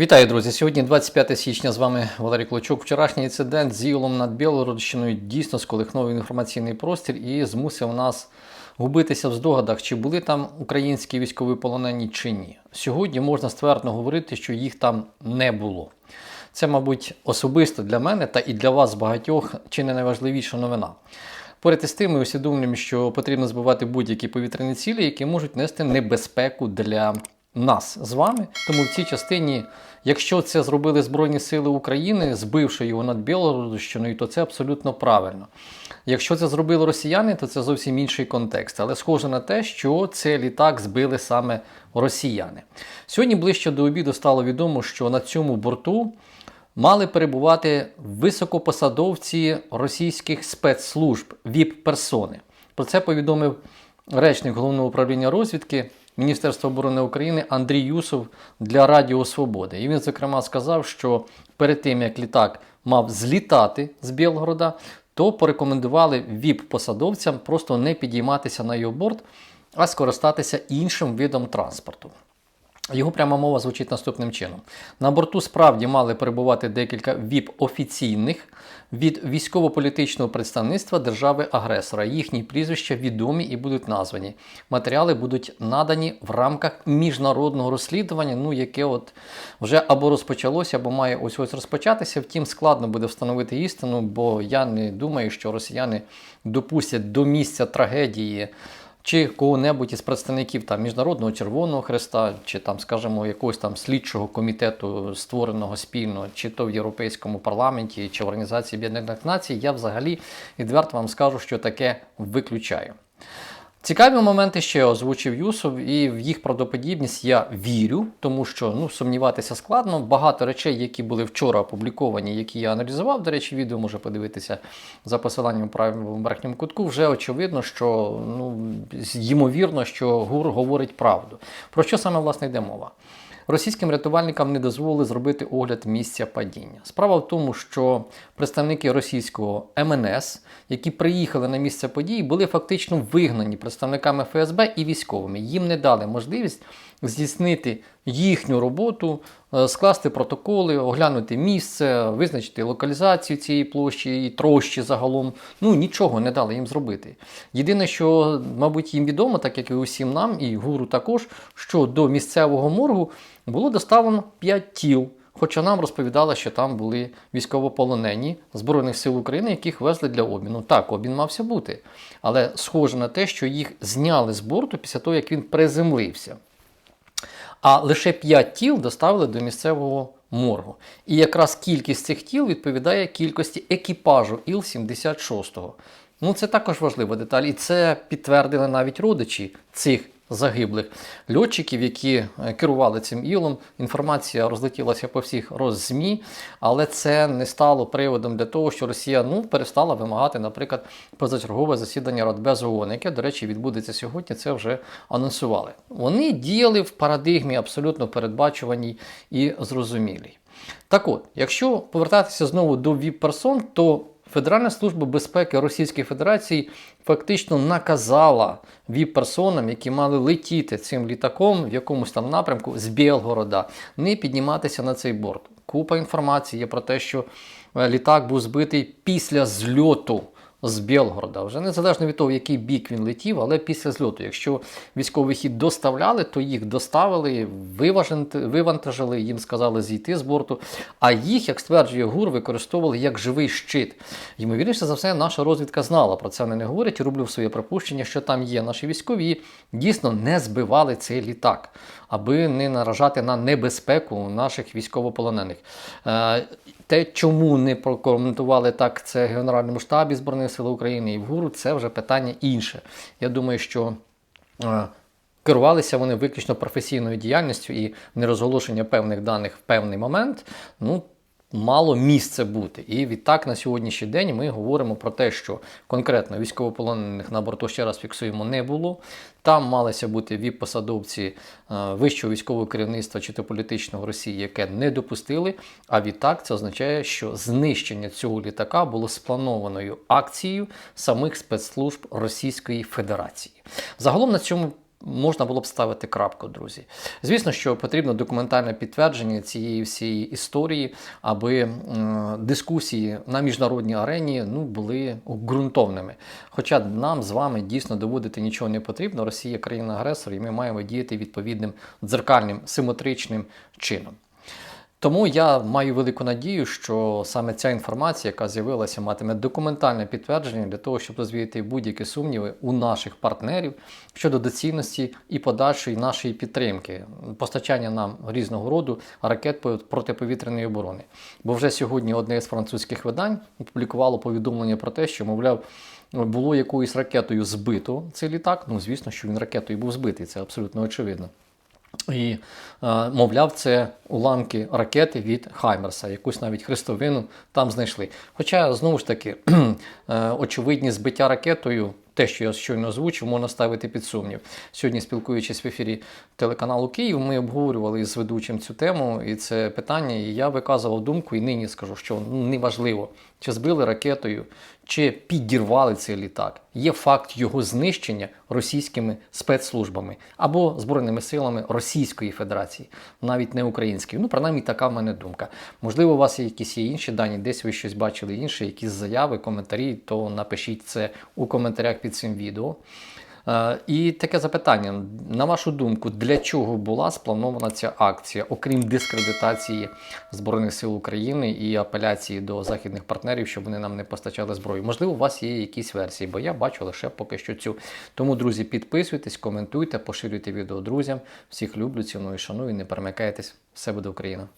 Вітаю, друзі! Сьогодні 25 січня. З вами Валерій Клочок. Вчорашній інцидент з Ілом над Білородщиною дійсно сколихнув інформаційний простір і змусив нас губитися в здогадах, чи були там українські військові полонені чи ні. Сьогодні можна ствердно говорити, що їх там не було. Це, мабуть, особисто для мене та і для вас багатьох чи не найважливіша новина. Поряд із тим, ми усвідомлюємо, що потрібно збивати будь-які повітряні цілі, які можуть нести небезпеку для нас з вами. Тому в цій частині, якщо це зробили Збройні Сили України, збивши його над Білорусщиною, то це абсолютно правильно. Якщо це зробили росіяни, то це зовсім інший контекст. Але схоже на те, що цей літак збили саме росіяни. Сьогодні ближче до обіду стало відомо, що на цьому борту мали перебувати високопосадовці російських спецслужб, ВІП-персони. Про це повідомив речник головного управління розвідки Міністерства оборони України Андрій Юсов для Радіо Свободи. І він, зокрема, сказав, що перед тим як літак мав злітати з Білгорода, то порекомендували ВІП-посадовцям просто не підійматися на його борт, а скористатися іншим видом транспорту. Його пряма мова звучить наступним чином: на борту справді мали перебувати декілька ВІП-офіційних від військово-політичного представництва держави-агресора. Їхні прізвища відомі і будуть названі. Матеріали будуть надані в рамках міжнародного розслідування, ну яке от вже або розпочалося, або має ось ось розпочатися. Втім, складно буде встановити істину, бо я не думаю, що росіяни допустять до місця трагедії чи кого-небудь із представників там Міжнародного Червоного Хреста, чи там, скажімо, якогось там слідчого комітету, створеного спільно, чи то в Європейському парламенті, чи в Організації Об'єднаних Націй, я взагалі відверто вам скажу, що таке виключаю. Цікаві моменти ще озвучив Юсов, і в їх правдоподібність я вірю, тому що ну, сумніватися складно. Багато речей, які були вчора опубліковані, які я аналізував, до речі, відео може подивитися за посиланням у правому верхньому кутку. Вже очевидно, що ну, ймовірно, що ГУР говорить правду. Про що саме власне йде мова? Російським рятувальникам не дозволили зробити огляд місця падіння. Справа в тому, що представники російського МНС, які приїхали на місце події, були фактично вигнані представниками ФСБ і військовими. Їм не дали можливість здійснити їхню роботу, е, скласти протоколи, оглянути місце, визначити локалізацію цієї площі і трощі загалом. Ну нічого не дали їм зробити. Єдине, що, мабуть, їм відомо, так як і усім нам, і гуру також, що до місцевого моргу було доставлено 5 тіл. Хоча нам розповідали, що там були військовополонені Збройних сил України, яких везли для обміну. Так, обмін мався бути. Але схоже на те, що їх зняли з борту після того, як він приземлився. А лише 5 тіл доставили до місцевого моргу. І якраз кількість цих тіл відповідає кількості екіпажу Іл-76. Ну, це також важлива деталь, і це підтвердили навіть родичі цих загиблих льотчиків, які е, керували цим ілом. Інформація розлетілася по всіх роззмі, але це не стало приводом для того, що Росія ну, перестала вимагати, наприклад, позачергове засідання Радбезу ООН, яке, до речі, відбудеться сьогодні. Це вже анонсували. Вони діяли в парадигмі абсолютно передбачуваній і зрозумілій. Так от, якщо повертатися знову до ВІП-персон, то Федеральна служба безпеки Російської Федерації фактично наказала віп-персонам, які мали летіти цим літаком в якомусь там напрямку з Білгорода, не підніматися на цей борт. Купа інформації є про те, що е, літак був збитий після зльоту з Білгорода. Вже незалежно від того, в який бік він летів, але після зльоту. Якщо військовий хід доставляли, то їх доставили, вивантажили, їм сказали зійти з борту. А їх, як стверджує ГУР, використовували як живий щит. Ймовірніше за все, наша розвідка знала про це. Вони не говорять роблю своє припущення, що там є наші військові, дійсно не збивали цей літак, аби не наражати на небезпеку наших військовополонених. Е, те, чому не прокоментували так це Генеральному штабі Збройних сил України і в ГУРу, це вже питання інше. Я думаю, що е, керувалися вони виключно професійною діяльністю і нерозголошення певних даних в певний момент. Ну, мало місце бути. І відтак на сьогоднішній день ми говоримо про те, що конкретно військовополонених на борту ще раз фіксуємо не було. Там малися бути віп-посадовці е, вищого військового керівництва чи то політичного Росії, яке не допустили. А відтак це означає, що знищення цього літака було спланованою акцією самих спецслужб Російської Федерації. Загалом на цьому можна було б ставити крапку, друзі. Звісно, що потрібно документальне підтвердження цієї всієї історії, аби дискусії на міжнародній арені ну, були ґрунтовними. Хоча нам з вами дійсно доводити нічого не потрібно. Росія країна-агресор, і ми маємо діяти відповідним дзеркальним симетричним чином. Тому я маю велику надію, що саме ця інформація, яка з'явилася, матиме документальне підтвердження для того, щоб розвіяти будь-які сумніви у наших партнерів щодо доцільності і подальшої нашої підтримки, постачання нам різного роду ракет по- протиповітряної оборони. Бо вже сьогодні одне з французьких видань опублікувало повідомлення про те, що, мовляв, було якоюсь ракетою збито цей літак. Ну, звісно, що він ракетою був збитий, це абсолютно очевидно. І, е, мовляв, це уламки ракети від Хаймерса, якусь навіть хрестовину там знайшли. Хоча, знову ж таки, е, очевидні збиття ракетою, те, що я щойно озвучив, можна ставити під сумнів. Сьогодні, спілкуючись в ефірі телеканалу Київ, ми обговорювали з ведучим цю тему і це питання, і я виказував думку, і нині скажу, що неважливо, чи збили ракетою, чи підірвали цей літак. Є факт його знищення російськими спецслужбами або Збройними силами Російської Федерації, навіть не української. Ну, принаймні, така в мене думка. Можливо, у вас є якісь є інші дані, десь ви щось бачили інше, якісь заяви, коментарі, то напишіть це у коментарях під цим відео. Е, І таке запитання: на вашу думку, для чого була спланована ця акція, окрім дискредитації Збройних сил України і апеляції до західних партнерів, щоб вони нам не постачали зброю? Можливо, у вас є якісь версії, бо я бачу лише поки що цю. Тому, друзі, підписуйтесь, коментуйте, поширюйте відео друзям. Всіх люблю, ціную шаную. Не перемикайтесь. Все буде Україна!